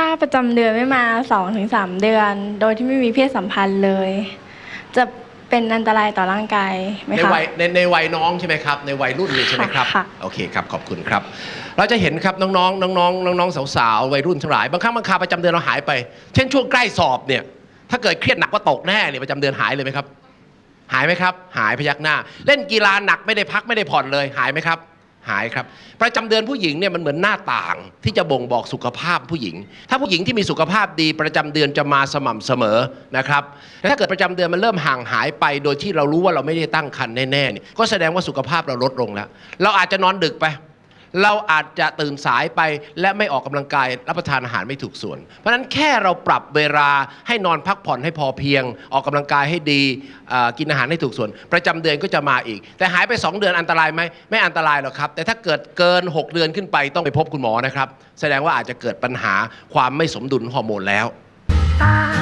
ถ้าประจำเดือนไม่มา2อถึงสเดือน โดยที่ไม่มีเพศสัมพันธ์เลย จะเป็นอันตรายต่อร่างกายไหมในคะ วัยในในวัยน้องใช่ไหมครับ ในวัยรุ่นนี่ใช่ไหมครับ ค่ะ โอเคครับ ขอบคุณครับ เราจะเห็นครับน้องๆน้องๆน้องๆสาวๆวัยรุ่นทั้งหลายบางครั้งบางคราวประจำเดือนเราหายไป เช่นช่วงใกล้สอบเนี่ยถ้าเกิดเครียดหนักว่าตกแน่เนี่ยประจำเดือนหายเลยไหมครับ หายไหมครับ หายพยักหน้า เล่นกีฬาหนักไม่ได้พักไม่ได้ผ่อนเลยหายไหมครับ หายครับ ประจำเดือนผู้หญิงเนี่ยมันเหมือนหน้าต่างที่จะบ่งบอกสุขภาพผู้หญิง ถ้าผู้หญิงที่มีสุขภาพดีประจำเดือนจะมาสม่ำเสมอนะครับแต่ถ้าเกิดประจำเดือนมันเริ่มห่างหายไป โดยที่เรารู้ว่าเราไม่ได้ตั้งครรภ์แน่ๆเนี่ยก็แสดงว่าสุขภาพเราลดลงแล้ว เราอาจจะนอนดึกไป เราอาจจะตื่นสายไปและไม่ออกกำลังกายรับประทานอาหารไม่ถูกส่วน เพราะฉะนั้นแค่เราปรับเวลาให้นอนพักผ่อนให้พอเพียง ออกกำลังกายให้ดีกินอาหารให้ถูกส่วน ประจำเดือนก็จะมาอีก แต่หายไป 2 เดือนอันตรายไหมไม่อันตรายหรอกครับ แต่ถ้าเกิดเกิน 6 เดือนขึ้นไปต้องไปพบคุณหมอนะครับ แสดงว่าอาจจะเกิดปัญหาความไม่สมดุลฮอร์โมนแล้ว Bye.